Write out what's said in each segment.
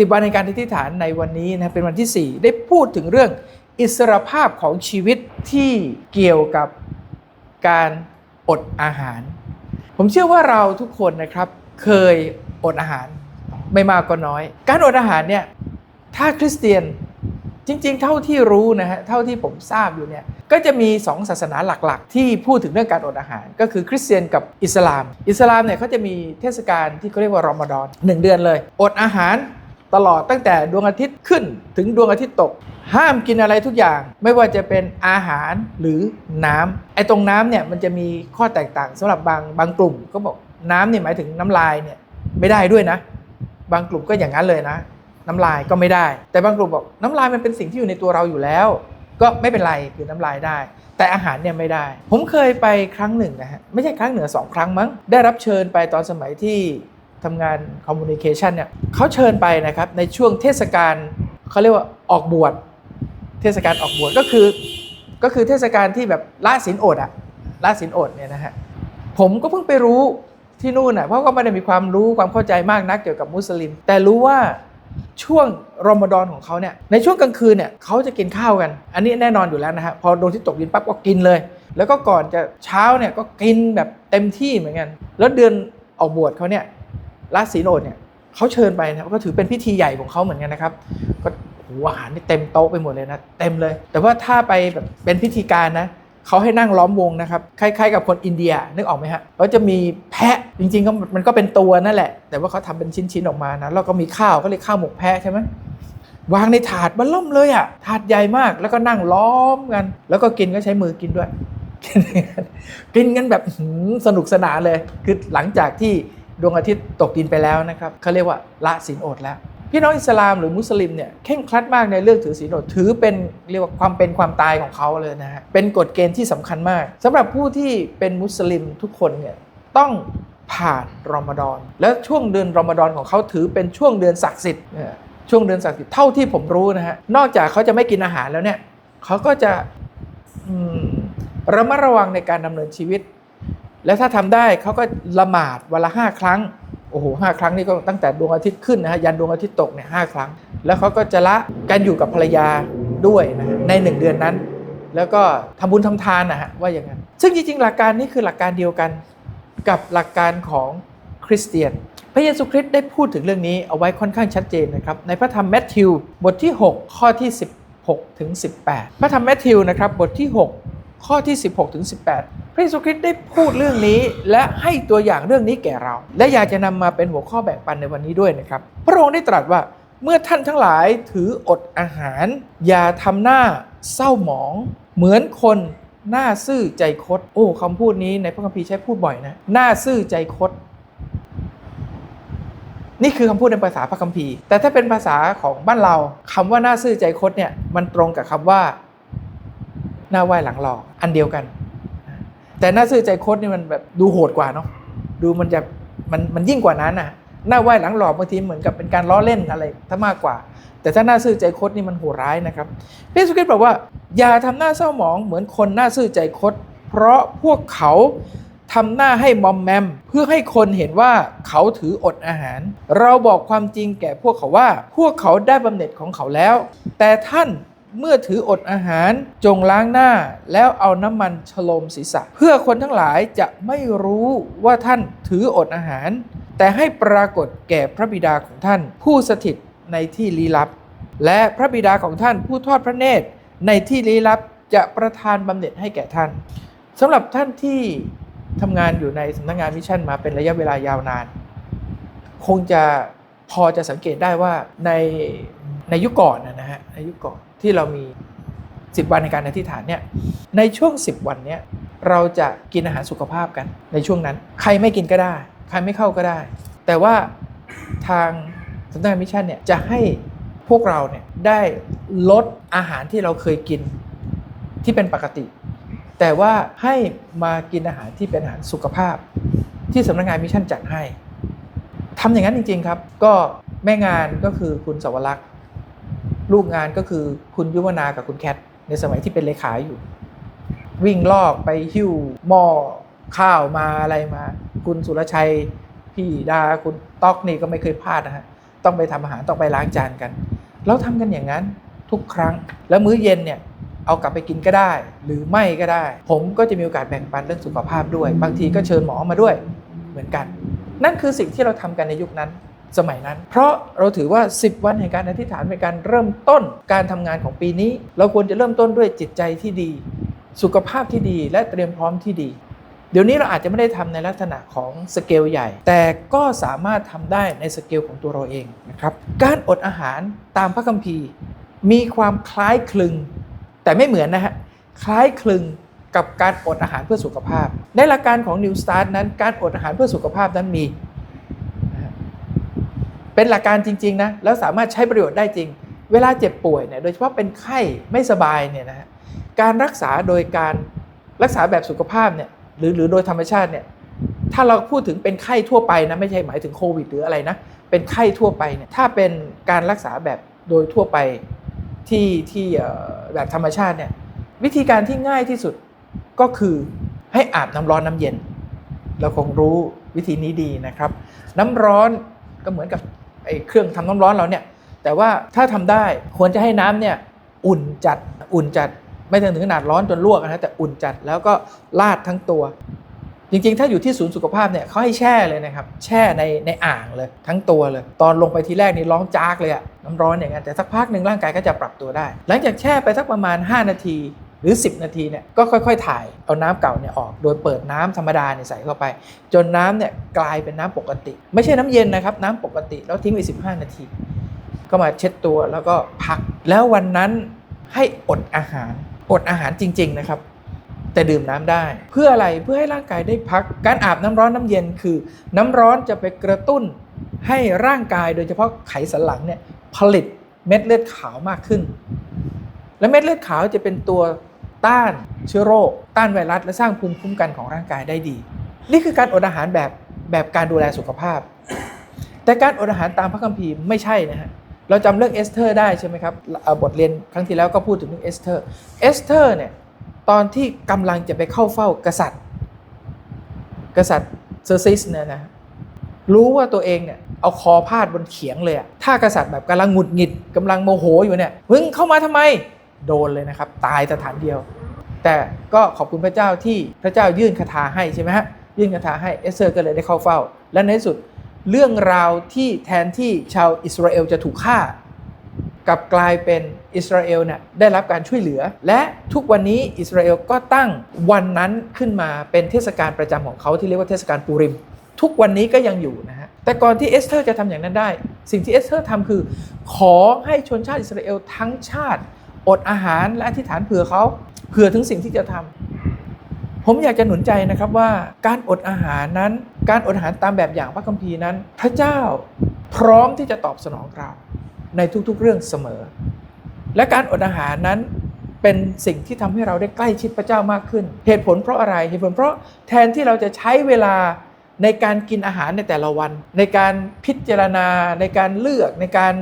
สิบวันในการอธิษฐานในวันนี้นะเป็นวันที่ 4 ได้พูดถึงเรื่องอิสรภาพของชีวิตที่เกี่ยวกับการอดอาหาร ผมเชื่อว่าเราทุกคนนะครับเคยอดอาหารไม่มากก็น้อย การอดอาหารเนี่ยถ้าคริสเตียนจริงๆ เท่าที่รู้นะฮะเท่าที่ผมทราบอยู่เนี่ยก็จะมี 2 ศาสนาหลักๆ ที่พูดถึงเรื่องการอดอาหาร ก็คือคริสเตียนกับอิสลาม อิสลามเนี่ยเขาจะมีเทศกาลที่เขาเรียกว่ารอมฎอนหนึ่งเดือนเลย อดอาหาร ตลอดตั้งแต่ดวงอาทิตย์ขึ้นถึงดวงอาทิตย์ตก ห้ามกินอะไรทุกอย่าง ไม่ว่าจะเป็นอาหารหรือน้ำไอ้ตรงน้ำเนี่ยมันจะมีข้อแตกต่างสำหรับบางบางกลุ่มก็บอกน้ำเนี่ยหมายถึงน้ำลายเนี่ยไม่ได้ด้วยนะ บางกลุ่มก็อย่างนั้นเลยนะ น้ำลายก็ไม่ได้ แต่บางกลุ่มบอกน้ำลายมันเป็นสิ่งที่อยู่ในตัวเราอยู่แล้ว ก็ไม่เป็นไรคือน้ำลายได้ แต่อาหารเนี่ยไม่ได้ ผมเคยไปครั้งหนึ่งนะฮะไม่ใช่ครั้งเหนือสองครั้งมั้งได้รับเชิญไปตอนสมัยที่ ทำงานคอมมูนิเคชันเนี่ยเขาเชิญไปนะครับในช่วงเทศกาลเขาเรียกว่าออกบวชเทศกาลออกบวชก็คือก็คือเทศกาลที่แบบละศีลอดอะละศีลอดเนี่ยนะฮะผมก็เพิ่งไปรู้ที่นู่นอะเพราะก็ไม่ได้มีความรู้ความเข้าใจมากนักเกี่ยวกับมุสลิม แต่รู้ว่าช่วงรอมฎอนของเขาเนี่ยในช่วงกลางคืนเนี่ยเขาจะกินข้าวกัน อันนี้แน่นอนอยู่แล้วนะฮะพอดวงที่ตกดินปั๊บก็กินเลย แล้วก็ก่อนจะเช้าเนี่ยก็กินแบบเต็มที่เหมือนกัน แล้วเดือนออกบวชเขาเนี่ย ละศีลอดเนี่ยเขาเชิญไปนะก็ถือเป็นพิธีใหญ่ของเขาเหมือนกันนะครับ ก็โอ้โหอาหารนี่เต็มโต๊ะไปหมดเลยนะเต็มเลย แต่ว่าถ้าไปแบบเป็นพิธีการนะเขาให้นั่งล้อมวงนะครับคล้าย ๆ กับคนอินเดียนึกออกไหมฮะเขาจะมีแพะจริงๆก็มันก็เป็นตัวนั่นแหละ แต่ว่าเขาทำเป็นชิ้นๆออกมานะแล้วก็มีข้าวก็เลยข้าวหมกแพะใช่ไหมวางในถาดมันล่มเลยอะถาดใหญ่มากแล้วก็นั่งล้อมกัน แล้วก็กินก็ใช้มือกินด้วย กินกันแบบสนุกสนานเลย คือหลังจากที่ ดวงอาทิตย์ตกดินไปแล้วนะครับเขาเรียกว่าละศีลอดแล้ว พี่น้องอิสลามหรือมุสลิมเนี่ยเข่งครัดมากในเรื่องถือศีลอดถือเป็นเรียกว่าความเป็นความตายของเขาเลยนะฮะเป็นกฎเกณฑ์ที่สำคัญมากสำหรับผู้ที่เป็นมุสลิมทุกคนเนี่ยต้องผ่านรอมฎอน แล้วช่วงเดือนรอมฎอนของเขาถือเป็นช่วงเดือนศักดิ์สิทธิ์เนี่ยช่วงเดือนศักดิ์สิทธิ์เท่าที่ผมรู้นะฮะนอกจากเขาจะไม่กินอาหารแล้วเนี่ยเขาก็จะระมัดระวังในการดำเนินชีวิต แล้วถ้าทำได้เขาก็ละหมาดวันละห้าครั้งโอ้โหห้าครั้งนี่ก็ตั้งแต่ดวงอาทิตย์ขึ้นนะฮะยันดวงอาทิตย์ตกเนี่ยห้าครั้ง แล้วเขาก็จะละการอยู่กับภรรยาด้วยนะฮะในหนึ่งเดือนนั้น แล้วก็ทำบุญทำทานนะฮะว่าอย่างนั้น ซึ่งจริงๆหลักการนี้คือหลักการเดียวกันกับหลักการของคริสเตียน พระเยซูคริสต์ได้พูดถึงเรื่องนี้เอาไว้ค่อนข้างชัดเจนนะครับในพระธรรมแมทธิวบทที่ 6 ข้อที่ 16 ถึง 18 พระธรรมแมทธิวนะครับบทที่ 6 ข้อที่ 16ถึง18 พระเยซูคริสต์ได้พูดเรื่องนี้ และให้ตัวอย่างเรื่องนี้แก่เรา และอยากจะนำมาเป็นหัวข้อแบ่งปันในวันนี้ด้วยนะครับ พระองค์ได้ตรัสว่าเมื่อท่านทั้งหลายถืออดอาหาร อย่าทำหน้าเศร้าหมอง เหมือนคนหน้าซื่อใจคดโอ้คำพูดนี้ในพระคัมภีร์ใช้พูดบ่อยนะหน้าซื่อใจคดนี่คือคำพูดในภาษาพระคัมภีร์ แต่ถ้าเป็นภาษาของบ้านเราคำว่าหน้าซื่อใจคดเนี่ยมันตรงกับคำว่า หน้าไหว้หลังหลอกอันเดียวกัน แต่หน้าซื่อใจคดนี่มันแบบดูโหดกว่าเนาะดูมันจะมันมันยิ่งกว่านั้นนะหน้าไหว้หลังหลอกบางทีเหมือนกับเป็นการล้อเล่นอะไรถ้ามากกว่า แต่ถ้าหน้าซื่อใจคดนี่มันโหดร้ายนะครับพระเยซูคริตบอกว่า อย่าทำหน้าเศร้าหมองเหมือนคนหน้าซื่อใจคดเพราะพวกเขาทำหน้าให้มอมแมม เพื่อให้คนเห็นว่าเขาถืออดอาหาร เราบอกความจริงแก่พวกเขาว่า พวกเขาได้บำเหน็จของเขาแล้ว แต่ท่าน เมื่อถืออดอาหารจงล้างหน้า แล้วเอาน้ำมันฉโลมศีรษะ เพื่อคนทั้งหลายจะไม่รู้ว่าท่านถืออดอาหาร แต่ให้ปรากฏแก่พระบิดาของท่าน ผู้สถิตในที่ลี้ลับ และพระบิดาของท่านผู้ทอดพระเนตร ในที่ลี้ลับจะประทานบำเหน็จให้แก่ท่านสำหรับท่านที่ทำงานอยู่ในสำนักงานมิชชั่นมาเป็นระยะเวลายาวนาน คงจะพอจะสังเกตได้ว่าใน ในยุคก่อนนะฮะในยุคก่อนที่เรามี 10 วันในการอธิษฐานเนี่ยในช่วง 10 วันเนี้ยเราจะกินอาหารสุขภาพกันในช่วงนั้น ใครไม่กินก็ได้ ใครไม่เข้าก็ได้ แต่ว่าทางสำนักงานมิชชั่นเนี่ยจะให้พวกเราเนี่ยได้ลดอาหารที่เราเคยกินที่เป็นปกติ แต่ว่าให้มากินอาหารที่เป็นอาหารสุขภาพ ที่สำนักงานมิชชั่นจัดให้ทำอย่างนั้นจริง ๆ ครับ ก็แม่งานก็คือคุณสวรักษ์ ลูกงานก็คือคุณยุวนากับคุณแคทในสมัยที่เป็นเลขาอยู่ วิ่งลอกไปหิ้วหม้อข้าวมาอะไรมา คุณสุรชัย พี่ดาคุณต๊อกนี่ก็ไม่เคยพลาดนะฮะต้องไปทำอาหารต้องไปล้างจานกัน เราทำกันอย่างนั้นทุกครั้ง แล้วมื้อเย็นเนี่ยเอากลับไปกินก็ได้ หรือไม่ก็ได้ ผมก็จะมีโอกาสแบ่งปันเรื่องสุขภาพด้วย บางทีก็เชิญหมอมาด้วยเหมือนกัน นั่นคือสิ่งที่เราทำกันในยุคนั้น สมัยนั้น เพราะเราถือว่า 10 วันแห่งการอธิษฐานเป็นการเริ่มต้นการทำงานของปีนี้ เราควรจะเริ่มต้นด้วยจิตใจที่ดี สุขภาพที่ดีและเตรียมพร้อมที่ดี เดี๋ยวนี้เราอาจจะไม่ได้ทำในลักษณะของสเกลใหญ่ แต่ก็สามารถทำได้ในสเกลของตัวเราเองนะครับการอดอาหารตามพระคัมภีร์ มีความคล้ายคลึง แต่ไม่เหมือนนะฮะคล้ายคลึงกับการอดอาหารเพื่อสุขภาพ ในหลักการของ New Start นั้นการอดอาหารเพื่อสุขภาพนั้นมี เป็นหลักการจริงๆนะแล้วสามารถใช้ประโยชน์ได้จริง เวลาเจ็บป่วยเนี่ยโดยเฉพาะเป็นไข้ไม่สบายเนี่ยนะฮะการรักษาโดยการรักษาแบบสุขภาพเนี่ยหรือหรือโดยธรรมชาติเนี่ยถ้าเราพูดถึงเป็นไข้ทั่วไปนะไม่ใช่หมายถึงโควิดหรืออะไรนะเป็นไข้ทั่วไปเนี่ยถ้าเป็นการรักษาแบบโดยทั่วไปที่ที่แบบธรรมชาติเนี่ยวิธีการที่ง่ายที่สุดก็คือให้อาบน้ำร้อนน้ำเย็น เราคงรู้วิธีนี้ดีนะครับ น้ำร้อนก็เหมือนกับ ไอ้เครื่องทำน้ำร้อนเราเนี่ย แต่ว่าถ้าทำได้ควรจะให้น้ำเนี่ยอุ่นจัดอุ่นจัดไม่ถึงขนาดร้อนจนลวกนะแต่อุ่นจัดแล้วก็ลาดทั้งตัว จริงๆ ถ้าอยู่ที่ศูนย์สุขภาพเนี่ยเขาให้แช่เลยนะครับ แช่ในในอ่างเลยทั้งตัวเลย ตอนลงไปทีแรกนี่ร้องจากเลยอะน้ำร้อนอย่างนั้นแต่สักพักหนึ่งร่างกายก็จะปรับตัวได้ หลังจากแช่ไปสักประมาณ 5 นาที หรือ 10 นาทีเนี่ยก็ค่อยๆ ถ่ายเอาน้ำเก่าเนี่ยออก โดยเปิดน้ำธรรมดาเนี่ยใส่เข้าไป จนน้ำเนี่ยกลายเป็นน้ำปกติ ไม่ใช่น้ำเย็นนะครับ น้ำปกติแล้วทิ้งไว้15 นาที ก็มาเช็ดตัวแล้วก็พัก แล้ววันนั้นให้อดอาหารอดอาหารจริง ๆนะครับ แต่ดื่มน้ำได้ เพื่ออะไรเพื่อให้ร่างกายได้พัก การอาบน้ำร้อนน้ำเย็นคือ น้ำร้อนจะไปกระตุ้นให้ร่างกายโดยเฉพาะไขสันหลังเนี่ยผลิตเม็ดเลือดขาวมากขึ้น และเม็ดเลือดขาวจะเป็นตัว ต้านเชื้อโรค ต้านไวรัส และสร้างภูมิคุ้มกันของร่างกายได้ดี นี่คือการอดอาหารแบบแบบการดูแลสุขภาพ แต่การอดอาหารตามพระคัมภีร์ไม่ใช่นะฮะเราจำเรื่องเอสเธอร์ได้ใช่ไหมครับบทเรียนครั้งที่แล้วก็พูดถึงเรื่องเอสเธอร์เอสเธอร์เนี่ยตอนที่กำลังจะไปเข้าเฝ้ากษัตริย์ กษัตริย์เซอร์ซิสเนี่ยนะรู้ว่าตัวเองเนี่ยเอาคอพาดบนเขียงเลยอะถ้ากษัตริย์แบบกำลังหงุดหงิดกำลังโมโหอยู่เนี่ยมึงเข้ามาทำไม โดนเลยนะครับ ตายสถานเดียว แต่ก็ขอบคุณพระเจ้าที่พระเจ้ายื่นคาถาให้ใช่ไหมฮะยื่นคาถาให้เอสเธอร์ก็เลยได้เข้าเฝ้า และในที่สุดเรื่องราวที่แทนที่ชาวอิสราเอลจะถูกฆ่ากลับกลายเป็นอิสราเอลเนี่ยได้รับการช่วยเหลือ และทุกวันนี้อิสราเอลก็ตั้งวันนั้นขึ้นมาเป็นเทศกาลประจำของเขาที่เรียกว่าเทศกาลปูริม ทุกวันนี้ก็ยังอยู่นะฮะแต่ก่อนที่เอสเธอร์จะทำอย่างนั้นได้ สิ่งที่เอสเธอร์ทำคือ ขอให้ชนชาติอิสราเอลทั้งชาติ อดอาหารและอธิษฐานเผื่อเขาเผื่อถึงสิ่งที่จะทำผมอยากจะหนุนใจนะครับว่าการอดอาหารนั้น การอดอาหารตามแบบอย่างพระคัมภีร์นั้น พระเจ้าพร้อมที่จะตอบสนองเราในทุกๆเรื่องเสมอ และการอดอาหารนั้นเป็นสิ่งที่ทำให้เราได้ใกล้ชิดพระเจ้ามากขึ้น เหตุผลเพราะอะไร เหตุผลเพราะแทนที่เราจะใช้เวลาในการกินอาหารในแต่ละวัน ในการพิจารณาในการเลือกในการ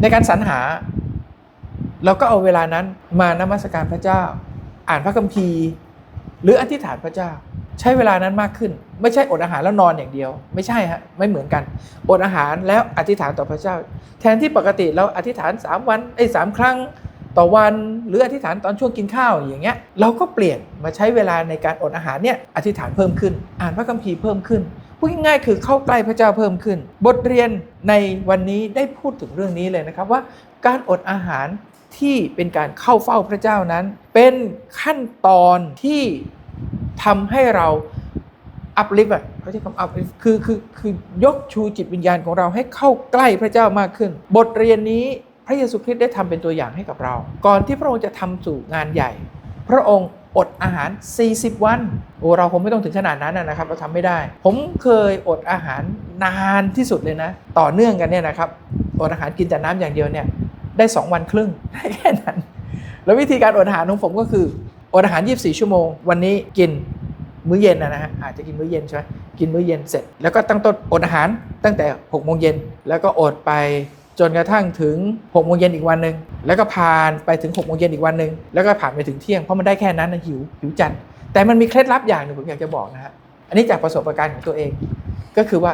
ในการสรรหา เราก็เอาเวลานั้นมานมัสการพระเจ้า อ่านพระคัมภีร์ หรืออธิษฐานพระเจ้า ใช้เวลานั้นมากขึ้น ไม่ใช่อดอาหารแล้วนอนอย่างเดียว ไม่ใช่ฮะไม่เหมือนกัน อดอาหารแล้วอธิษฐานต่อพระเจ้า แทนที่ปกติเราอธิษฐาน 3 วันไอ้สามครั้งต่อวันหรืออธิษฐานตอนช่วงกินข้าวอย่างเงี้ยเราก็เปลี่ยนมาใช้เวลาในการอดอาหารเนี่ยอธิษฐานเพิ่มขึ้น อ่านพระคัมภีร์เพิ่มขึ้นพูดง่ายๆคือเข้าใกล้พระเจ้าเพิ่มขึ้น บทเรียนในวันนี้ได้พูดถึงเรื่องนี้เลยนะครับว่าการอดอาหาร ที่เป็นการเข้าเฝ้าพระเจ้านั้น เป็นขั้นตอนที่ทำให้เราอัพลิฟต์อะเขาใช้คำอัพคือคือคือยกชูจิตวิญญาณของเราให้เข้าใกล้พระเจ้ามากขึ้น บทเรียนนี้พระเยซูคริสต์ได้ทำเป็นตัวอย่างให้กับเรา ก่อนที่พระองค์จะทำสู่งานใหญ่ พระองค์อดอาหาร 40 วัน โอ้เราคงไม่ต้องถึงขนาดนั้นนะนะครับ เราทำไม่ได้ ผมเคยอดอาหารนานที่สุดเลยนะ ต่อเนื่องกันเนี่ยนะครับ อดอาหารกินแต่น้ำอย่างเดียวเนี่ย ได้ 2 วันครึ่งได้แค่นั้น แล้ววิธีการอดอาหารของผมก็คืออดอาหาร 24 ชั่วโมง วันนี้กินมื้อเย็นนะฮะอาจจะกินมื้อเย็นใช่ไหมกินมื้อเย็นเสร็จ แล้วก็ตั้งต้นอดอาหารตั้งแต่6โมงเย็นแล้วก็อดไปจนกระทั่งถึง6โมงเย็นอีกวันหนึ่งแล้วก็ผ่านไปถึง6โมงเย็นอีกวันหนึ่งแล้วก็ผ่านไปถึงเที่ยงเพราะมันได้แค่นั้นนะหิวหิวจัด แต่มันมีเคล็ดลับอย่างหนึ่งผมอยากจะบอกนะฮะอันนี้จากประสบการณ์ของตัวเอง ก็คือว่า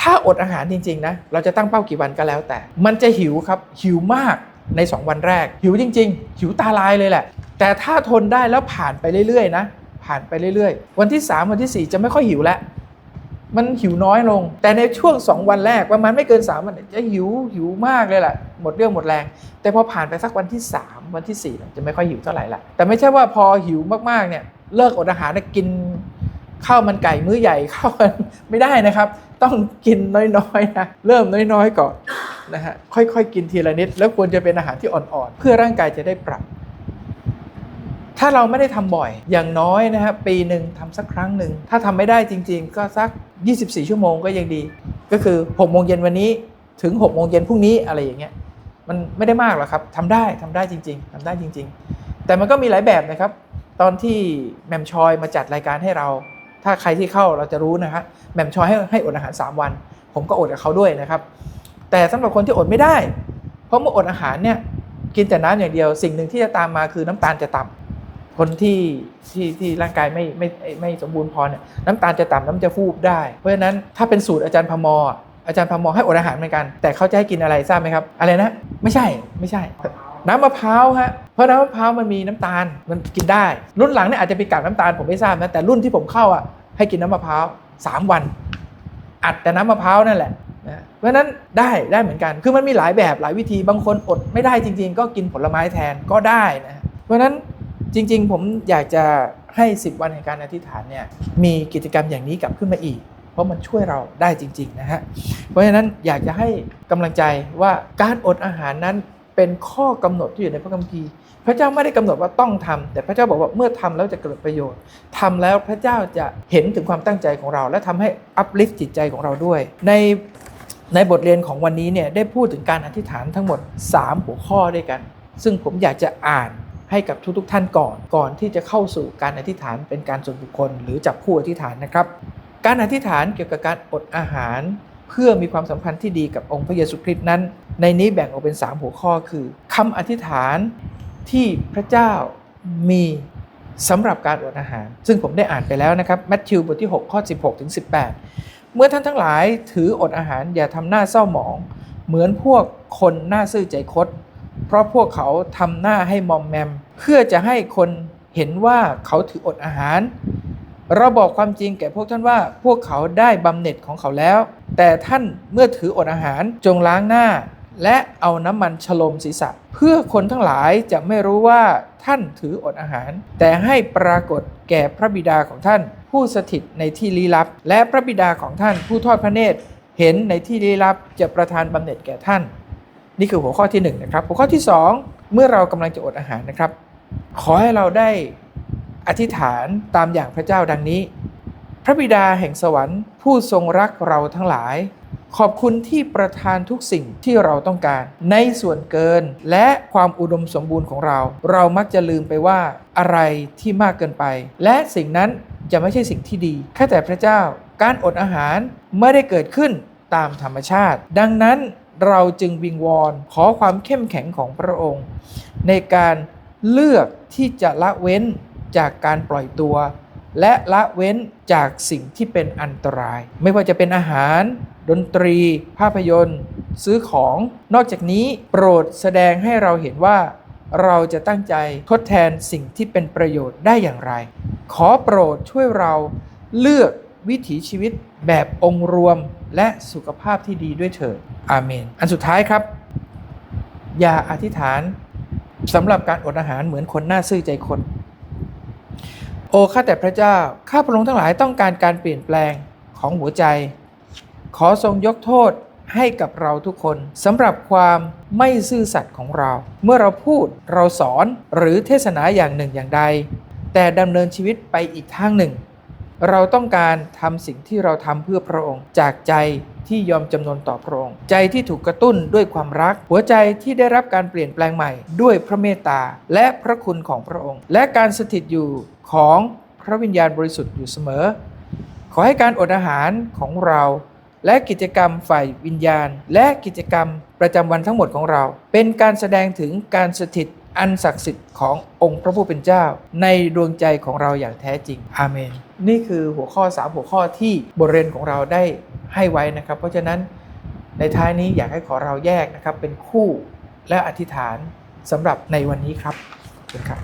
ถ้าอดอาหารจริงๆนะเราจะตั้งเป้ากี่วันก็แล้วแต่ มันจะหิวครับหิวมากใน 2 วันแรก หิวจริง ๆ หิวตาลายเลยแหละ แต่ถ้าทนได้แล้วผ่านไปเรื่อยๆนะผ่านไปเรื่อยๆ วันที่ 3 วันที่ 4 จะไม่ค่อยหิวแล้วมันหิวน้อยลง แต่ในช่วง 2 วันแรกประมาณไม่เกิน 3 วันจะหิวหิวมากเลยแหละหมดเรื่องหมดแรง แต่พอผ่านไปสักวันที่ 3 วันที่สี่จะไม่ค่อยหิวเท่าไหร่ละแต่ไม่ใช่ว่าพอหิวมากๆเนี่ยเลิกอดอาหารกิน ข้าวมันไก่มื้อใหญ่ข้าวมันไม่ได้นะครับ ต้องกินน้อยๆนะเริ่มน้อยๆก่อนนะฮะค่อยๆ กินทีละนิด แล้วควรจะเป็นอาหารที่อ่อนๆ เพื่อร่างกายจะได้ปรับ ถ้าเราไม่ได้ทำบ่อยอย่างน้อยนะครับปีหนึ่งทำสักครั้งหนึ่งถ้าทำไม่ได้จริง ๆ ก็สัก 24 ชั่วโมงก็ยังดี ก็คือ6โมงเย็นวันนี้ถึง6โมงเย็นพรุ่งนี้อะไรอย่างเงี้ยมันไม่ได้มากหรอกครับทำได้ทำได้จริง ๆทำได้จริง ๆ แต่มันก็มีหลายแบบนะครับ ตอนที่แหมมชอยมาจัดรายการให้เรา ถ้าใครที่เข้าเราจะรู้นะครับแหม่มชอยให้ให้อดอาหาร 3 วัน ผมก็อดกับเขาด้วยนะครับ แต่สำหรับคนที่อดไม่ได้ เพราะเมื่ออดอาหารเนี่ยกินแต่น้ำอย่างเดียว สิ่งหนึ่งที่จะตามมาคือน้ำตาลจะต่ำคนที่ที่ที่ร่างกายไม่ไม่ไม่สมบูรณ์พอเนี่ยน้ำตาลจะต่ำน้ำจะฟูบได้ เพราะฉะนั้นถ้าเป็นสูตรอาจารย์พมออาจารย์พมอให้อดอาหารเหมือนกัน แต่เขาจะให้กินอะไรทราบไหมครับ อะไรนะ ไม่ใช่ไม่ใช่ น้ำมะพร้าวฮะเพราะน้ำมะพร้าวมันมีน้ำตาลมันกินได้ รุ่นหลังเนี่ยอาจจะเป็นกากน้ำตาลผมไม่ทราบนะแต่รุ่นที่ผมเข้าอะให้กินน้ำมะพร้าวสามวัน อัดแต่น้ำมะพร้าวนั่นแหละนะเพราะฉะนั้นได้ได้เหมือนกัน คือมันมีหลายแบบหลายวิธีบางคนอดไม่ได้จริง ๆ ก็กินผลไม้แทนก็ได้นะเพราะฉะนั้นจริง ๆ ผมอยากจะให้ 10 วันในการอธิษฐานเนี่ยมีกิจกรรมอย่างนี้กลับขึ้นมาอีก เพราะมันช่วยเราได้จริง ๆ นะฮะเพราะฉะนั้นอยากจะให้กำลังใจว่าการอดอาหารนั้น เป็นข้อกำหนดที่อยู่ในพระคัมภีร์ พระเจ้าไม่ได้กำหนดว่าต้องทำแต่พระเจ้าบอกว่าเมื่อทำแล้วจะเกิดประโยชน์ทำแล้วพระเจ้าจะเห็นถึงความตั้งใจของเรา และทำให้อัพลิฟจิตใจของเราด้วย ในในบทเรียนของวันนี้เนี่ยได้พูดถึงการอธิษฐานทั้งหมด 3 หัวข้อด้วยกัน ซึ่งผมอยากจะอ่านให้กับทุกๆทท่านก่อนก่อนที่จะเข้าสู่การอธิษฐานเป็นการส่วนบุคคล หรือจับผู้อธิษฐานนะครับ การอธิษฐานเกี่ยวกับการอดอาหาร เพื่อมีความสัมพันธ์ที่ดีกับองค์พระเยซูคริสต์นั้น ในนี้แบ่งออกเป็น 3 หัวข้อคือคำอธิษฐานที่พระเจ้ามีสำหรับการอดอาหาร ซึ่งผมได้อ่านไปแล้วนะครับมัทธิวบทที่ 6 ข้อ 16ถึง18 เมื่อท่านทั้งหลายถืออดอาหารอย่าทำหน้าเศร้าหมอง เหมือนพวกคนหน้าซื่อใจคดเพราะพวกเขาทำหน้าให้มอมแมม เพื่อจะให้คนเห็นว่าเขาถืออดอาหาร เราบอกความจริงแก่พวกท่านว่า พวกเขาได้บำเหน็จของเขาแล้ว แต่ท่านเมื่อถืออดอาหารจงล้างหน้า และเอาน้ำมันฉลมศีรษะ เพื่อคนทั้งหลายจะไม่รู้ว่าท่านถืออดอาหาร แต่ให้ปรากฏแก่พระบิดาของท่าน ผู้สถิตในที่ลี้ลับ และพระบิดาของท่านผู้ทอดพระเนตร เห็นในที่ลี้ลับจะประทานบำเหน็จแก่ท่าน นี่คือหัวข้อที่1นงนะครับหัวข้อที่ 2 เมื่อเรากำลังจะอดอาหารนะครับ ขอให้เราได้ อธิษฐานตามอย่างพระเจ้าดังนี้ พระบิดาแห่งสวรรค์ ผู้ทรงรักเราทั้งหลาย ขอบคุณที่ประทานทุกสิ่งที่เราต้องการ ในส่วนเกินและความอุดมสมบูรณ์ของเรา เรามักจะลืมไปว่าอะไรที่มากเกินไป และสิ่งนั้นจะไม่ใช่สิ่งที่ดีแค่แต่พระเจ้าการอดอาหารไม่ได้เกิดขึ้นตามธรรมชาติ ดังนั้นเราจึงวิงวอนขอความเข้มแข็งของพระองค์ ในการเลือกที่จะละเว้น จากการปล่อยตัว และละเว้นจากสิ่งที่เป็นอันตราย ไม่ว่าจะเป็นอาหาร ดนตรี ภาพยนตร์ ซื้อของ นอกจากนี้โปรดแสดงให้เราเห็นว่า เราจะตั้งใจทดแทนสิ่งที่เป็นประโยชน์ได้อย่างไร ขอโปรดช่วยเราเลือกวิถีชีวิตแบบองค์รวมและสุขภาพที่ดีด้วยเถิดอาเมน อันสุดท้ายครับ อย่าอธิษฐานสำหรับการอดอาหารเหมือนคนหน้าซื่อใจคน โอ้ข้าแต่พระเจ้า ข้าพระองค์ทั้งหลายต้องการการเปลี่ยนแปลงของหัวใจ ขอทรงยกโทษให้กับเราทุกคนสำหรับความไม่ซื่อสัตย์ของเรา เมื่อเราพูดเราสอนหรือเทศนาอย่างหนึ่งอย่างใด แต่ดำเนินชีวิตไปอีกทางหนึ่ง เราต้องการทำสิ่งที่เราทำเพื่อพระองค์จากใจ ที่ยอมจำนนต่อพระองค์ ใจที่ถูกกระตุ้นด้วยความรัก หัวใจที่ได้รับการเปลี่ยนแปลงใหม่ ด้วยพระเมตตาและพระคุณของพระองค์ และการสถิตอยู่ของพระวิญญาณบริสุทธิ์อยู่เสมอ ขอให้การอดอาหารของเรา และกิจกรรมฝ่ายวิญญาณ และกิจกรรมประจำวันทั้งหมดของเรา เป็นการแสดงถึงการสถิตอันศักดิ์สิทธิ์ขององค์พระผู้เป็นเจ้า ในดวงใจของเราอย่างแท้จริง อาเมน นี่คือหัวข้อ 3 หัวข้อที่บทเรียนของเราได้ ให้ไว้นะครับ เพราะฉะนั้นในท้ายนี้อยากให้ขอเราแยกนะครับเป็นคู่และอธิษฐานสำหรับในวันนี้ครับขอบคุณครับ